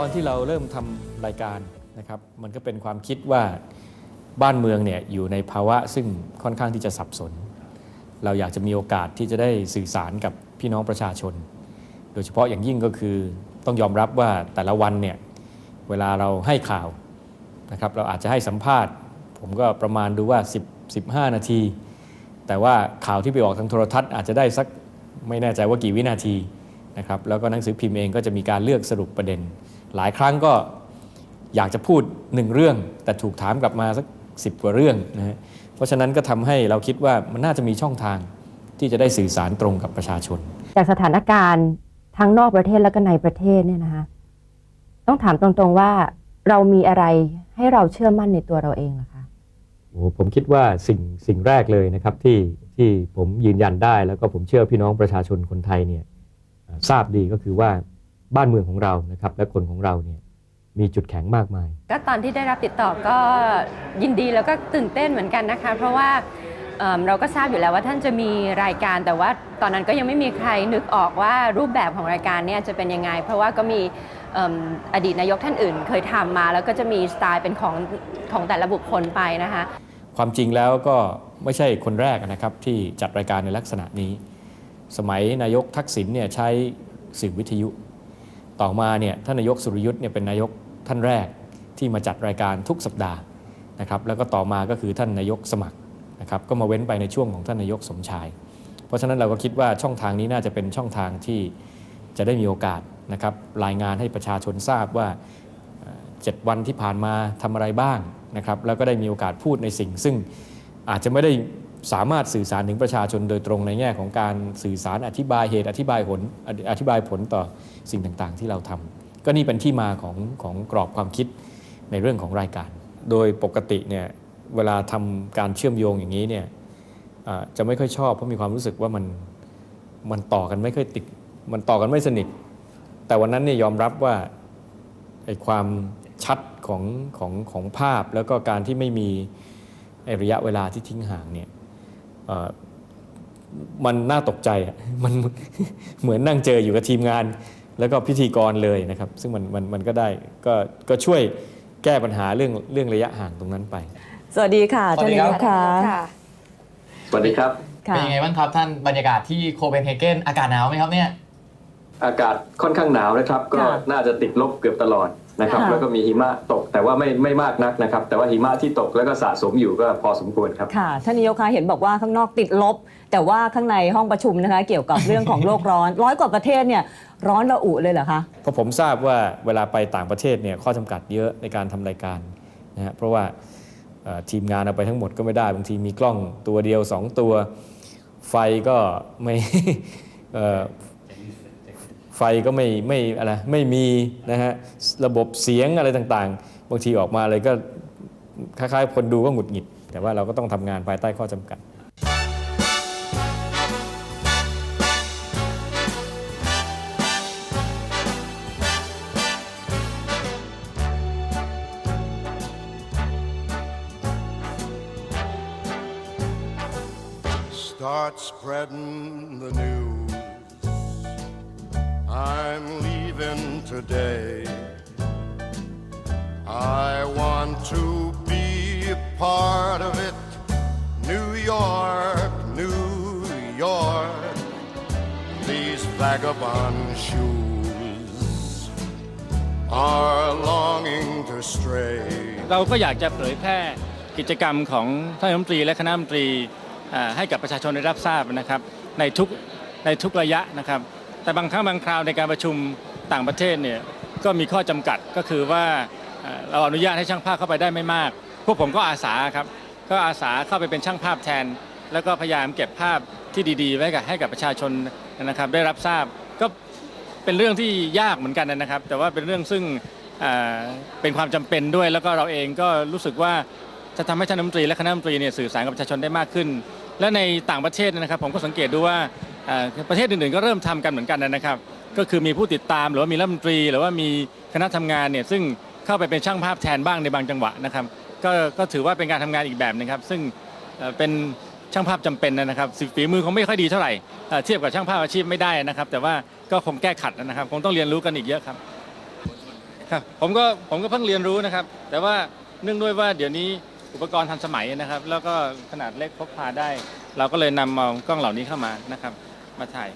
ตอนที่เราเริ่มทำรายการนะครับมันก็เป็นความคิดว่าบ้านเมืองเนี่ยอยู่ในภาวะซึ่งค่อนข้างที่จะสับสน เราอยากจะมีโอกาสที่จะได้สื่อสารกับพี่น้องประชาชน โดยเฉพาะอย่างยิ่งก็คือต้องยอมรับว่าแต่ละวันเนี่ยเวลาเราให้ข่าวนะครับเราอาจจะให้สัมภาษณ์ ผมก็ประมาณดูว่า 10 15 นาที แต่ว่าข่าวที่ไปออกทางโทรทัศน์อาจจะได้สักไม่แน่ใจว่ากี่วินาทีนะครับแล้วก็หนังสือพิมพ์เองก็จะมีการเลือกสรุปประเด็น หลายครั้งก็อยากจะพูดหนึ่งเรื่อง แต่ถูกถามกลับมาสักสิบกว่าเรื่องนะฮะเพราะฉะนั้นก็ทำให้เราคิดว่ามันน่าจะมีช่องทางที่จะได้สื่อสารตรงกับประชาชน จากสถานการณ์ทั้งนอกประเทศและก็ในประเทศเนี่ยนะคะต้องถามตรงๆว่าเรามีอะไรให้เราเชื่อมั่นในตัวเราเองเหรอคะโอ้ผมคิดว่าสิ่งสิ่งแรกเลยนะครับที่ที่ผมยืนยันได้แล้วก็ผมเชื่อพี่น้องประชาชนคนไทยเนี่ยเอ่อทราบดีก็คือว่า บ้านเมืองของเรานะครับและคนของเราเนี่ยมีจุดแข็งมากมาย ก็ตอนที่ได้รับติดต่อก็ยินดีแล้วก็ตื่นเต้นเหมือนกันนะคะ เพราะว่าเอิ่มเราก็ทราบอยู่แล้วว่าท่านจะมีรายการแต่ว่าตอนนั้นก็ยังไม่มีใครนึกออกว่ารูปแบบของรายการเนี่ยจะเป็นยังไง เพราะว่าก็มีเอิ่มอดีตนายกท่านอื่น เคยทำมา แล้วก็จะมีสไตล์เป็นของของแต่ละบุคคลไปนะคะ ความจริงแล้วก็ไม่ใช่คนแรกนะครับที่จัดรายการในลักษณะนี้ สมัยนายกทักษิณเนี่ยใช้สื่อวิทยุ ต่อมาเนี่ยท่านนายกสุรยุทธ์เนี่ยเป็นนายกท่านแรกที่มาจัดรายการทุกสัปดาห์นะครับแล้วก็ต่อมาก็คือท่านนายกสมัครนะครับก็มาเว้นไปในช่วงของท่านนายกสมชาย เพราะฉะนั้นเราก็คิดว่าช่องทางนี้น่าจะเป็นช่องทางที่จะได้มีโอกาสนะครับรายงานให้ประชาชนทราบว่า 7 วันที่ผ่านมาทำอะไรบ้างนะครับแล้วก็ได้มีโอกาสพูดในสิ่ง ซึ่งอาจจะไม่ได้ สามารถสื่อสารถึงประชาชนโดยตรงในแง่ของการสื่อสารอธิบายเหตุอธิบายผลอธิบายผลต่อสิ่งต่างๆ ที่เราทำก็นี่เป็นที่มาของของกรอบความคิดในเรื่องของรายการ โดยปกติเนี่ยเวลาทำการเชื่อมโยงอย่างนี้เนี่ยจะไม่ค่อยชอบเพราะมีความรู้สึกว่ามันมันต่อกันไม่ค่อยติดมันต่อกันไม่สนิท แต่วันนั้นเนี่ยยอมรับว่าไอ้ความชัดของของของภาพแล้วก็การที่ไม่มีระยะเวลาที่ทิ้งห่างเนี่ย มันน่าตกใจอะมันเหมือนนั่งเจออยู่กับทีมงาน แล้วก็พิธีกรเลยนะครับ ซึ่งมันมันมันก็ได้ก็ก็ช่วยแก้ปัญหาเรื่องเรื่องระยะห่างตรงนั้นไป สวัสดีค่ะสวัท่าสนดีนาครับยกค่ะสวัสดีครับค่ะเป็นยังไงบ้างครับท่านบรรยากาศที่โคเปนเฮเกนอากาศหนาวไหมครับเนี่ยอากาศค่อนข้างหนาวนะครับ ก็ค่ะน่าจะติดลบเกือบตลอด นะครับค่ะ แล้วก็มีหิมะตกแต่ว่าไม่ไม่มากนักนะครับ แต่ว่าหิมะที่ตกแล้วก็สะสมอยู่ก็พอสมควรครับ ค่ะท่านนายกคะเห็นบอกว่าข้างนอกติดลบ แต่ว่าข้างในห้องประชุมนะคะ เกี่ยวกับเรื่องของโลกร้อนร้อยกว่าประเทศเนี่ยร้อนระอุเลยเหรอคะ เพราะผมทราบว่าเวลาไปต่างประเทศเนี่ยข้อจำกัดเยอะในการทำรายการนะฮะเพราะว่าเอ่อทีมงานเอาไปทั้งหมดก็ไม่ได้ บางทีมีกล้องตัวเดียว 2 ตัว ไฟก็ไม่ เอ่อ ไฟก็ไม่ไม่อะไรไม่มีนะฮะระบบเสียงอะไรต่างๆ บางทีออกมาเลยก็คล้ายๆ คนดูก็หงุดหงิด แต่ว่าเราก็ต้องทำงานภายใต้ข้อจำกัด Start spreading the news. I'm leaving today. I want to be a part of it. New York, New York. These vagabond shoes are longing to stray. เราก็อยากจะเผยแพร่กิจกรรมของท่านรัฐมนตรีและคณะรัฐมนตรีอ่าให้กับประชาชนได้รับทราบนะครับ ในทุกในทุกระยะนะครับ แต่บางครั้งบางคราวในการประชุมต่างประเทศเนี่ยก็มีข้อจำกัดก็คือว่าเราอนุญาตให้ช่างภาพเข้าไปได้ไม่มาก พวกผมก็อาสาครับก็อาสาเข้าไปเป็นช่างภาพแทน แล้วก็พยายามเก็บภาพที่ดีๆ ไว้กับให้กับประชาชนนะครับ ได้รับทราบก็เป็นเรื่องที่ยากเหมือนกันนะครับ แต่ว่าเป็นเรื่องซึ่งเป็นความจำเป็นด้วย แล้วก็เราเองก็รู้สึกว่าจะทำให้ท่านรัฐมนตรีและคณะรัฐมนตรีเนี่ยสื่อสารกับประชาชนได้มากขึ้น และในต่างประเทศนะครับ ผมก็สังเกตดูว่า ประเทศอื่นๆก็เริ่มทำกันเหมือนกันนะครับ ก็คือมีผู้ติดตามหรือว่ามีรัฐมนตรี หรือว่ามีคณะทำงานเนี่ยซึ่งเข้าไปเป็นช่างภาพแทนบ้างในบางจังหวะนะครับก็ก็ถือว่าเป็นการทำงานอีกแบบนึงครับ ซึ่งเป็นช่างภาพจำเป็นนะครับฝีมือคงไม่ค่อยดีเท่าไหร่เอ่อเทียบกับช่างภาพอาชีพไม่ได้นะครับ แต่ว่าก็คงแก้ขัดนะครับคงต้องเรียนรู้กันอีกเยอะครับครับผมก็ผมก็เพิ่งเรียนรู้นะครับ แต่ว่าเนื่องด้วยว่าเดี๋ยวนี้อุปกรณ์ทันสมัยนะครับ แล้วก็ขนาดเล็กพกพาได้ เราก็เลยนำเอากล้องเหล่านี้เข้ามานะครับ มาถ่าย